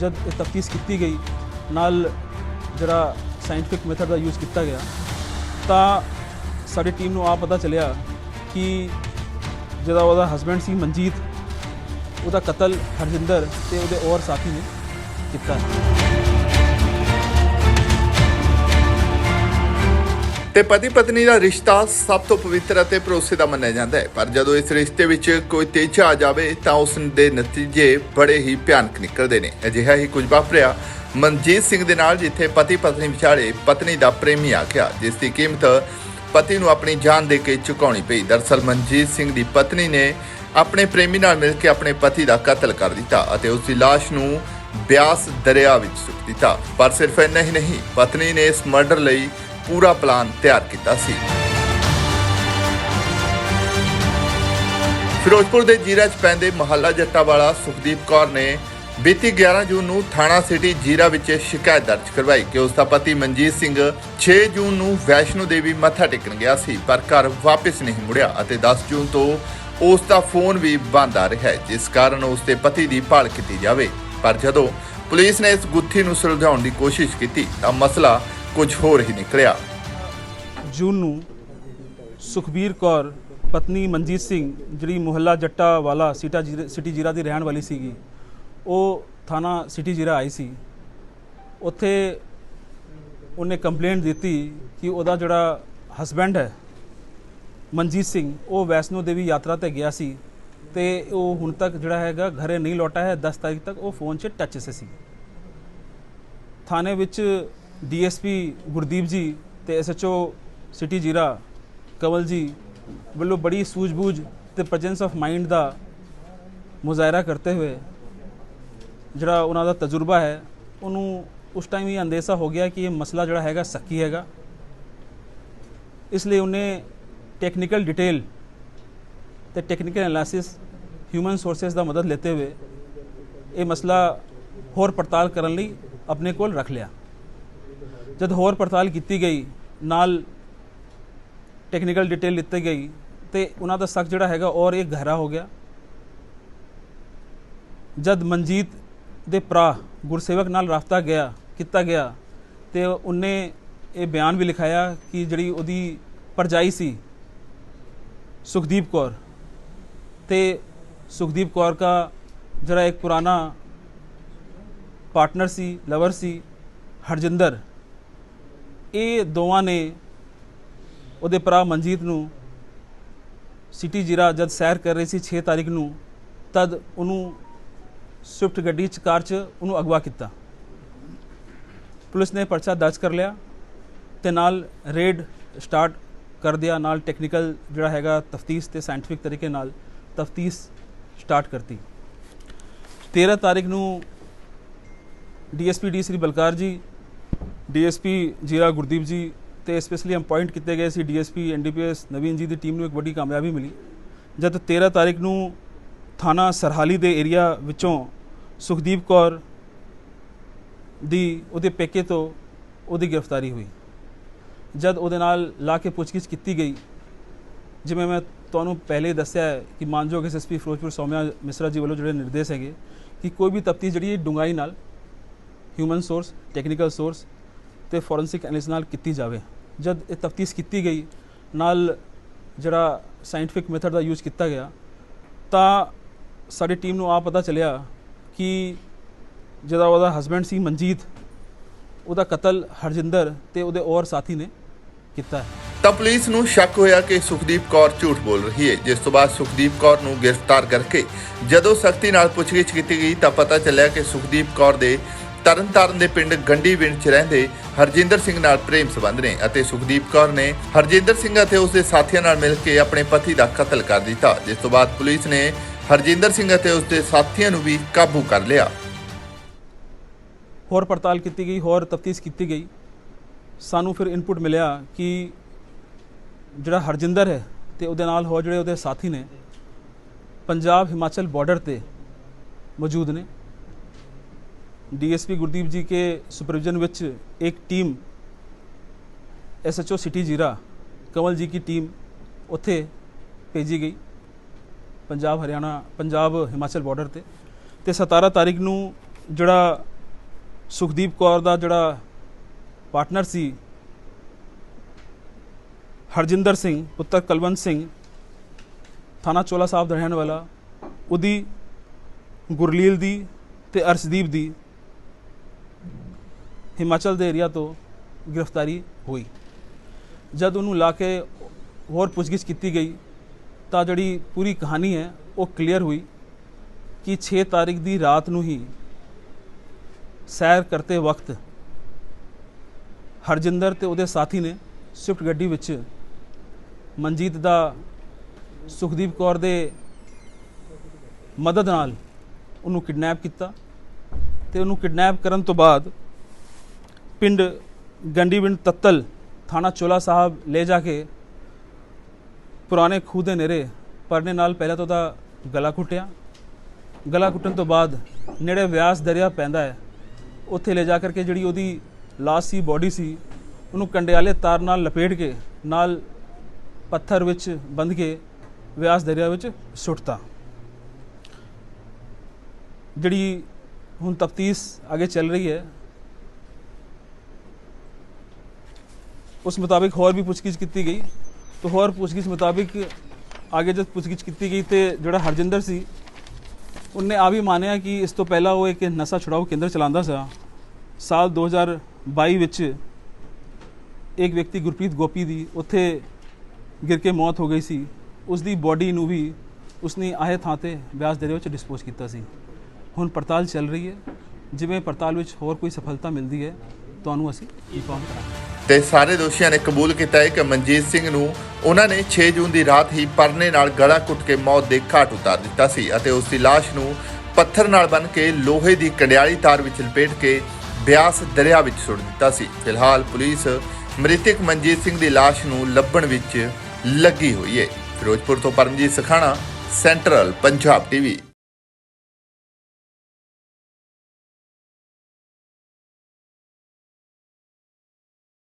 ਜਦ ਇਹ ਤਫਤੀਸ਼ ਕੀਤੀ ਗਈ, ਨਾਲ ਜਿਹੜਾ ਸਾਇੰਟਿਫਿਕ ਮੈਥਡ ਦਾ ਯੂਜ਼ ਕੀਤਾ ਗਿਆ, ਤਾਂ ਸਾਡੀ ਟੀਮ ਨੂੰ ਆ ਪਤਾ ਚੱਲਿਆ ਕਿ ਜਿਹੜਾ ਉਹਦਾ ਹਸਬੰਡ ਸੀ ਮਨਜੀਤ, ਉਹਦਾ ਕਤਲ ਹਰਜਿੰਦਰ ਤੇ ਉਹਦੇ ਹੋਰ ਸਾਥੀ ਨੇ ਕੀਤਾ। ਤੇ ਪਤੀ ਪਤਨੀ ਦਾ ਰਿਸ਼ਤਾ ਸਭ ਤੋਂ ਪਵਿੱਤਰ ਅਤੇ ਭਰੋਸੇ ਦਾ ਮੰਨਿਆ ਜਾਂਦਾ ਹੈ। ਪਰ ਜਦੋਂ ਇਸ ਰਿਸ਼ਤੇ ਵਿੱਚ ਕੋਈ ਤੇਜ਼ ਆ ਜਾਵੇ, ਤਾਂ ਉਸ ਦੇ ਨਤੀਜੇ ਬੜੇ ਹੀ ਭਿਆਨਕ ਨਿਕਲਦੇ ਨੇ। ਅਜਿਹਾ ਹੀ ਕੁਝ ਵਾਪਰਿਆ ਮਨਜੀਤ ਸਿੰਘ ਦੇ ਨਾਲ, ਜਿੱਥੇ ਪਤੀ ਪਤਨੀ ਵਿਚਾਲੇ ਪਤਨੀ ਦਾ ਪ੍ਰੇਮੀ ਆ ਗਿਆ, ਜਿਸ ਦੀ ਕੀਮਤ ਪਤੀ ਨੂੰ ਆਪਣੀ ਜਾਨ ਦੇ ਕੇ ਚੁਕਾਉਣੀ ਪਈ। ਦਰਸਲ ਮਨਜੀਤ ਸਿੰਘ ਦੀ ਪਤਨੀ ਨੇ ਆਪਣੇ ਪ੍ਰੇਮੀ ਨਾਲ ਮਿਲ ਕੇ ਆਪਣੇ ਪਤੀ ਦਾ ਕਤਲ ਕਰ ਦਿੱਤਾ ਅਤੇ ਉਸ ਦੀ ਲਾਸ਼ ਨੂੰ ਬਿਆਸ ਦਰਿਆ ਵਿੱਚ ਸੁੱਟ ਦਿੱਤਾ। ਪਰ ਸਿਰਫ ਇੰਨਾ ਹੀ ਨਹੀਂ, ਪਤਨੀ ਨੇ ਇਸ ਮਰਡਰ ਲਈ ਪੂਰਾ ਪਲਾਨ ਤਿਆਰ ਕੀਤਾ ਸੀ। ਫਿਰੋਜ਼ਪੁਰ ਦੇ ਜੀਰਾ 'ਚ ਪੈਂਦੇ ਮਹੱਲਾ ਜੱਟਾਵਾਲਾ ਸੁਖਦੀਪ ਕੌਰ ਨੇ ਬੀਤੀ 11 ਜੂਨ ਨੂੰ ਥਾਣਾ ਸਿਟੀ ਜੀਰਾ ਵਿੱਚ ਸ਼ਿਕਾਇਤ ਦਰਜ ਕਰਵਾਈ ਕਿ ਉਸ ਦਾ ਪਤੀ ਮਨਜੀਤ ਸਿੰਘ 6 ਜੂਨ ਨੂੰ ਵੈਸ਼ਨੋ ਦੇਵੀ ਮੱਥਾ ਟੇਕਣ ਗਿਆ ਸੀ, ਪਰ ਘਰ ਵਾਪਸ ਨਹੀਂ ਮੁੜਿਆ ਅਤੇ 10 ਜੂਨ ਤੋਂ ਉਸ ਦਾ ਫੋਨ ਵੀ ਬੰਦ ਆ ਰਿਹਾ ਹੈ, ਜਿਸ ਕਾਰਨ ਉਸ ਦੇ ਪਤੀ ਦੀ ਭਾਲ ਕੀਤੀ ਜਾਵੇ। ਪਰ ਜਦੋਂ ਪੁਲਿਸ ਨੇ ਇਸ ਗੁੱਥੀ ਨੂੰ ਸੁਲਝਾਉਣ ਦੀ ਕੋਸ਼ਿਸ਼ ਕੀਤੀ, ਤਾਂ ਮਸਲਾ ਕੁਝ ਹੋਰ ਹੀ ਨਿਕਲਿਆ। ਜੂਨ ਨੂੰ ਸੁਖਬੀਰ ਕੌਰ, ਪਤਨੀ ਮਨਜੀਤ ਸਿੰਘ, ਜਿਹੜੀ ਮੁਹੱਲਾ ਜੱਟਾ ਵਾਲਾ ਸਿਟਾ ਜੀਰਾ- ਸਿਟੀ ਜੀਰਾ ਦੀ ਰਹਿਣ ਵਾਲੀ ਸੀਗੀ, ਉਹ ਥਾਣਾ ਸਿਟੀ ਜੀਰਾ ਆਈ ਸੀ। ਉੱਥੇ ਉਹਨੇ ਕੰਪਲੇਂਟ ਦਿੱਤੀ ਕਿ ਉਹਦਾ ਜਿਹੜਾ ਹਸਬੈਂਡ ਹੈ, ਮਨਜੀਤ ਸਿੰਘ, ਉਹ ਵੈਸ਼ਨੋ ਦੇਵੀ ਯਾਤਰਾ ਤੇ ਗਿਆ ਸੀ ਤੇ ਉਹ ਹੁਣ ਤੱਕ ਜਿਹੜਾ ਹੈਗਾ ਘਰੇ ਨਹੀਂ ਲੌਟਾ ਹੈ 10 ਤਾਰੀਖ ਤੱਕ ਉਹ ਫੋਨ 'ਚ ਟੱਚ 'ਚ ਸੀ। ਥਾਣੇ ਵਿੱਚ ਡੀਐਸਪੀ ਗੁਰਦੀਪ ਜੀ ਤੇ ਐਸਐਚਓ ਸਿਟੀ ਜੀਰਾ ਕਵਲ ਜੀ ਵੱਲੋਂ ਬੜੀ ਸੂਝ-ਬੂਝ ਤੇ ਪ੍ਰੈਜੈਂਸ ਆਫ ਮਾਈਂਡ ਦਾ ਮੁਜ਼ਾਹਰਾ ਕਰਦੇ ਹੋਏ ਜਿਹੜਾ ਉਹਨਾਂ ਦਾ ਤਜਰਬਾ ਹੈ, ਉਹਨੂੰ ਉਸ ਟਾਈਮ ਹੀ ਅੰਦੇਸ਼ਾ ਹੋ ਗਿਆ ਕਿ ਇਹ ਮਸਲਾ ਜਿਹੜਾ ਹੈਗਾ ਸੱਕੀ ਹੈਗਾ। ਇਸ ਲਈ ਉਹਨੇ ਟੈਕਨੀਕਲ ਡਿਟੇਲ ਤੇ ਟੈਕਨੀਕਲ ਐਨਾਲਿਸਿਸ ਹਿਊਮਨ ਸੋਰਸਸ ਦਾ ਮਦਦ ਲੈਤੇ ਹੋਏ ਇਹ ਮਸਲਾ ਹੋਰ ਪੜਤਾਲ ਕਰਨ ਲਈ ਆਪਣੇ ਕੋਲ ਰੱਖ ਲਿਆ। ਜਦ ਹੋਰ ਪੜਤਾਲ ਕੀਤੀ ਗਈ, ਨਾਲ ਟੈਕਨੀਕਲ ਡਿਟੇਲ ਲਿੱਤੀ ਗਈ, ਤੇ ਉਹਨਾਂ ਦਾ ਸ਼ੱਕ ਜਿਹੜਾ ਹੈਗਾ ਔਰ ਇਹ ਗਹਿਰਾ ਹੋ ਗਿਆ। ਜਦ ਮਨਜੀਤ ਦੇ ਭਰਾ ਗੁਰਸੇਵਕ ਨਾਲ ਰਾਫਤਾ ਗਿਆ, ਕੀਤਾ ਗਿਆ, ਤੇ ਉਹਨੇ ਇਹ ਬਿਆਨ ਵੀ ਲਿਖਾਇਆ ਕਿ ਜਿਹੜੀ ਉਹਦੀ ਪਰਜਾਈ ਸੀ, ਸੁਖਦੀਪ ਕੌਰ, ਤੇ ਸੁਖਦੀਪ ਕੌਰ ਦਾ ਜਿਹੜਾ ਇੱਕ ਪੁਰਾਣਾ ਪਾਰਟਨਰ ਸੀ ਲਵਰ ਸੀ, ਹਰਜਿੰਦਰ ਇਹ ਦੋਵਾਂ ਨੇ ਉਹਦੇ ਭਰਾ ਮਨਜੀਤ ਨੂੰ ਸਿਟੀ ਜੀਰਾ ਜਦ ਸੈਰ ਕਰ ਰਹੀ ਸੀ 6 ਤਾਰੀਖ ਨੂੰ, ਤਦ ਉਹਨੂੰ ਸਵਿਫਟ ਗੱਡੀ ਚ, ਕਾਰ ਚ ਉਹਨੂੰ ਅਗਵਾ ਕੀਤਾ। ਪੁਲਿਸ ਨੇ ਪਰਚਾ ਦਰਜ ਕਰ ਲਿਆ ਤੇ ਨਾਲ ਰੇਡ ਸਟਾਰਟ ਕਰ ਦਿਆ, ਨਾਲ ਟੈਕਨੀਕਲ ਜਿਹੜਾ ਹੈਗਾ ਤਫਤੀਸ਼ ਤੇ ਸਾਇੰਟਿਫਿਕ ਤਰੀਕੇ ਨਾਲ ਤਫਤੀਸ਼ ਸਟਾਰਟ ਕਰਤੀ। 13 ਤਾਰੀਖ ਨੂੰ ਡੀਐਸਪੀ ਡੀ ਸ੍ਰੀ ਬਲਕਾਰ ਜੀ ਡੀਐਸਪੀ ਜੀਰਾ ਗੁਰਦੀਪ ਜੀ ਤੇ ਸਪੈਸ਼ਲੀ ਅਪਾਇੰਟ ਕੀਤੇ ਗਏ ਸੀ ਡੀਐਸਪੀ ਐਨਡੀਪੀਐਸ ਨਵੀਨ ਜੀ ਦੀ ਟੀਮ ਨੂੰ ਇੱਕ ਵੱਡੀ ਕਾਮਯਾਬੀ ਮਿਲੀ। ਜਦ 13 ਤਾਰੀਖ ਨੂੰ ਥਾਣਾ ਸਰਹਾਲੀ ਦੇ ਏਰੀਆ ਵਿੱਚੋਂ ਸੁਖਦੀਪ ਕੌਰ ਦੀ ਉਹਦੇ ਪੇਕੇ ਤੋਂ ਉਹਦੀ ਗ੍ਰਿਫਤਾਰੀ ਹੋਈ। ਜਦ ਉਹਦੇ ਨਾਲ ਲਾ ਕੇ ਪੁੱਛਗਿੱਛ ਕੀਤੀ ਗਈ, ਜਿਵੇਂ ਮੈਂ ਤੁਹਾਨੂੰ ਪਹਿਲੇ ਦੱਸਿਆ ਕਿ ਮਾਨਯੋਗ ਐਸਐਸਪੀ ਫਿਰੋਜ਼ਪੁਰ ਸੌਮਿਆ ਮਿਸਰਾ ਜੀ ਵੱਲੋਂ ਜਿਹੜੇ ਨਿਰਦੇਸ਼ ਹੈਗੇ ਕਿ ਕੋਈ ਵੀ ਤਫਤੀਸ਼ ਜਿਹੜੀ ਹੈ ਡੂੰਘਾਈ ਨਾਲ ਹਿਊਮਨ ਸੋਰਸ ਟੈਕਨੀਕਲ ਸੋਰਸ ਤੇ ਫੋਰੈਂਸਿਕ ਐਨਾਲਿਸਿਸ ਨਾਲ ਕੀਤੀ ਜਾਵੇ। ਜਦ ਇਹ ਤਫਤੀਸ਼ ਕੀਤੀ ਗਈ, ਨਾਲ ਜਿਹੜਾ ਸਾਇੰਟਿਫਿਕ ਮੈਥਡ ਦਾ ਯੂਜ਼ ਕੀਤਾ ਗਿਆ, ਤਾਂ ਸਾਡੀ ਟੀਮ ਨੂੰ ਆ ਪਤਾ ਚੱਲਿਆ ਕਿ ਜਿਹੜਾ ਉਹਦਾ ਹਸਬੰਡ ਸੀ ਮਨਜੀਤ, ਉਹਦਾ ਕਤਲ ਹਰਜਿੰਦਰ ਤੇ ਉਹਦੇ ਹੋਰ ਸਾਥੀ ਨੇ ਕੀਤਾ ਹੈ। ਤਾਂ ਪੁਲਿਸ ਨੂੰ ਸ਼ੱਕ ਹੋਇਆ ਕਿ ਸੁਖਦੀਪ ਕੌਰ ਝੂਠ ਬੋਲ ਰਹੀ ਹੈ। ਜਿਸ ਤੋਂ ਬਾਅਦ ਸੁਖਦੀਪ ਕੌਰ ਨੂੰ ਗ੍ਰਿਫਤਾਰ ਕਰਕੇ ਜਦੋਂ ਸਖਤੀ ਨਾਲ ਪੁੱਛਗਿੱਛ ਕੀਤੀ ਗਈ ਤਾਂ ਪਤਾ ਚੱਲਿਆ ਕਿ ਸੁਖਦੀਪ ਕੌਰ ਦੇ ਤਰਨਤਾਰਨ ਦੇ ਪਿੰਡ ਗੰਡੀ ਵਿੰਡ 'ਚ ਰਹਿੰਦੇ ਹਰਜਿੰਦਰ ਸਿੰਘ ਨਾਲ ਪ੍ਰੇਮ ਸੰਬੰਧ ਨੇ ਅਤੇ ਸੁਖਦੀਪ ਕੌਰ ਨੇ ਹਰਜਿੰਦਰ ਸਿੰਘ ਅਤੇ ਉਸ ਦੇ ਸਾਥੀਆਂ ਨਾਲ ਮਿਲ ਕੇ ਆਪਣੇ ਪਤੀ ਦਾ ਕਤਲ ਕਰ ਦਿੱਤਾ, ਜਿਸ ਤੋਂ ਬਾਅਦ ਪੁਲਿਸ ਨੇ ਹਰਜਿੰਦਰ ਸਿੰਘ ਅਤੇ ਉਸ ਦੇ ਸਾਥੀਆਂ ਨੂੰ ਵੀ ਕਾਬੂ ਕਰ ਲਿਆ। ਹੋਰ ਪੜਤਾਲ ਕੀਤੀ ਗਈ, ਹੋਰ ਤਫਤੀਸ਼ ਕੀਤੀ ਗਈ। ਸਾਨੂੰ ਫਿਰ ਇਨਪੁਟ ਮਿਲਿਆ ਕਿ ਜਿਹੜਾ ਹਰਜਿੰਦਰ ਹੈ ਤੇ ਉਹਦੇ ਨਾਲ ਹੋਰ ਜਿਹੜੇ ਉਹਦੇ ਸਾਥੀ ਨੇ, ਪੰਜਾਬ ਹਿਮਾਚਲ ਬਾਰਡਰ ਤੇ ਮੌਜੂਦ ਨੇ। डीएसपी गुरदीप जी के सुपरविजन विच एक टीम ਐਸਐਚਓ ਸਿਟੀ ਜੀਰਾ ਕਮਲ ਜੀ ਕੀ ਟੀਮ ਉੱਥੇ ਭੇਜੀ ਗਈ ਪੰਜਾਬ, ਹਰਿਆਣਾ, ਪੰਜਾਬ, ਹਿਮਾਚਲ ਬਾਰਡਰ ਤੇ। ਤੇ 17 ਤਾਰੀਖ ਨੂੰ ਜਿਹੜਾ ਸੁਖਦੀਪ ਕੌਰ ਦਾ ਜਿਹੜਾ ਪਾਰਟਨਰ ਸੀ ਹਰਜਿੰਦਰ ਸਿੰਘ, ਪੁੱਤਰ ਕਲਵੰਤ ਸਿੰਘ, ਥਾਣਾ ਚੋਲਾ ਸਾਹਿਬ ਦਾ ਰਹਿਣ ਵਾਲਾ, ਉਹਦੀ ਗੁਰਲੀਲ ਦੀ ਤੇ ਅਰਸ਼ਦੀਪ ਦੀ ਹਿਮਾਚਲ ਦੇ ਏਰੀਆ ਤੋਂ ਗ੍ਰਿਫਤਾਰੀ ਹੋਈ। ਜਦ ਉਹਨੂੰ ਲਾ ਕੇ ਹੋਰ ਪੁੱਛਗਿੱਛ ਕੀਤੀ ਗਈ, ਤਾਂ ਜਿਹੜੀ ਪੂਰੀ ਕਹਾਣੀ ਹੈ, ਉਹ ਕਲੀਅਰ ਹੋਈ ਕਿ 6 ਤਾਰੀਖ ਦੀ ਰਾਤ ਨੂੰ ਹੀ ਸੈਰ ਕਰਤੇ ਵਕਤ ਹਰਜਿੰਦਰ ਤੇ ਉਹਦੇ ਸਾਥੀ ਨੇ ਸਵਿਫਟ ਗੱਡੀ ਵਿੱਚ ਮਨਜੀਤ ਦਾ ਸੁਖਦੀਪ ਕੌਰ ਦੇ ਮਦਦ ਨਾਲ ਉਹਨੂੰ ਕਿਡਨੈਪ ਕੀਤਾ ਤੇ ਉਹਨੂੰ ਕਿਡਨੈਪ ਕਰਨ ਤੋਂ ਬਾਅਦ ਪਿੰਡ ਗੰਡੀਵਿੰਡ ਤੱਤਲ ਥਾਣਾ ਚੋਲਾ ਸਾਹਿਬ ਲੈ ਜਾ ਕੇ ਪੁਰਾਣੇ ਖੂਹ ਦੇ ਨੇੜੇ ਪਰਨੇ ਨਾਲ ਪਹਿਲਾਂ ਤਾਂ ਉਹਦਾ ਗਲਾ ਘੁੱਟਿਆ। ਗਲਾ ਘੁੱਟਣ ਤੋਂ ਬਾਅਦ ਨੇੜੇ ਵਿਆਸ ਦਰਿਆ ਪੈਂਦਾ ਹੈ। ਉੱਥੇ ਲੈ ਜਾ ਕਰਕੇ ਜਿਹੜੀ ਉਹਦੀ ਲਾਸ਼ ਸੀ, ਬੋਡੀ ਸੀ, ਉਹਨੂੰ ਕੰਡਿਆਲੇ ਤਾਰ ਨਾਲ ਲਪੇਟ ਕੇ ਨਾਲ ਪੱਥਰ ਵਿੱਚ ਬੰਦ ਕੇ ਵਿਆਸ ਦਰਿਆ ਵਿੱਚ ਸੁੱਟਤਾ। ਜਿਹੜੀ ਹੁਣ ਤਫਤੀਸ਼ ਅੱਗੇ ਚੱਲ ਰਹੀ ਹੈ ਉਸ ਮੁਤਾਬਿਕ ਹੋਰ ਵੀ ਪੁੱਛਗਿੱਛ ਕੀਤੀ ਗਈ ਤਾਂ ਹੋਰ ਪੁੱਛਗਿੱਛ ਮੁਤਾਬਿਕ ਅੱਗੇ ਜਦ ਪੁੱਛਗਿੱਛ ਕੀਤੀ ਗਈ ਤੇ ਜਿਹੜਾ ਹਰਜਿੰਦਰ ਸੀ ਉਹਨੇ ਆ ਵੀ ਮੰਨਿਆ ਕਿ ਇਸ ਤੋਂ ਪਹਿਲਾਂ ਉਹ ਇੱਕ ਨਸ਼ਾ ਛੁਡਾਊ ਕੇਂਦਰ ਚਲਾਉਂਦਾ ਸੀ ਸਾਲ 2022 ਵਿੱਚ ਇੱਕ ਵਿਅਕਤੀ ਗੁਰਪ੍ਰੀਤ ਗੋਪੀ ਦੀ ਉੱਥੇ ਗਿਰ ਕੇ ਮੌਤ ਹੋ ਗਈ ਸੀ ਉਸ ਦੀ ਬੋਡੀ ਨੂੰ ਵੀ ਉਸਨੇ ਆਹੇ ਥਾਂ ਤੇ ਬਿਆਸ ਦਰਿਆ ਵਿੱਚ ਡਿਸਪੋਜ਼ ਕੀਤਾ ਸੀ ਹੁਣ ਪੜਤਾਲ ਚੱਲ ਰਹੀ ਹੈ ਜਿਵੇਂ ਪੜਤਾਲ ਵਿੱਚ ਹੋਰ ਕੋਈ ਸਫਲਤਾ ਮਿਲਦੀ ਹੈ ਤੁਹਾਨੂੰ ਅਸੀਂ ਇਨਫੋਰਮ ਕਰਾਂਗੇ ਤੇ ਸਾਰੇ ਦੋਸ਼ੀਆਂ ਨੇ ਕਬੂਲ ਕੀਤਾ ਹੈ ਕਿ ਮਨਜੀਤ ਸਿੰਘ ਨੂੰ ਉਹਨਾਂ ਨੇ 6 ਜੂਨ ਦੀ ਰਾਤ ਹੀ ਪਰਨੇ ਨਾਲ ਗਲਾ ਘੁੱਟ ਕੇ ਮੌਤ ਦੇ ਘਾਟ ਉਤਾਰ ਦਿੱਤਾ ਸੀ ਅਤੇ ਉਸ ਦੀ ਲਾਸ਼ ਨੂੰ ਪੱਥਰ ਨਾਲ ਬੰਨ੍ਹ ਕੇ ਲੋਹੇ ਦੀ ਕੰਡਿਆਲੀ ਤਾਰ ਵਿੱਚ ਲਪੇਟ ਕੇ ਬਿਆਸ ਦਰਿਆ ਵਿੱਚ ਸੁੱਟ ਦਿੱਤਾ ਸੀ। ਫਿਲਹਾਲ ਪੁਲਿਸ ਮ੍ਰਿਤਕ ਮਨਜੀਤ ਸਿੰਘ ਦੀ ਲਾਸ਼ ਨੂੰ ਲੱਭਣ ਵਿੱਚ ਲੱਗੀ ਹੋਈ ਹੈ। ਫਿਰੋਜ਼ਪੁਰ ਤੋਂ ਪਰਮਜੀਤ ਸਖਾਣਾ, ਸੈਂਟਰਲ ਪੰਜਾਬ ਟੀਵੀ।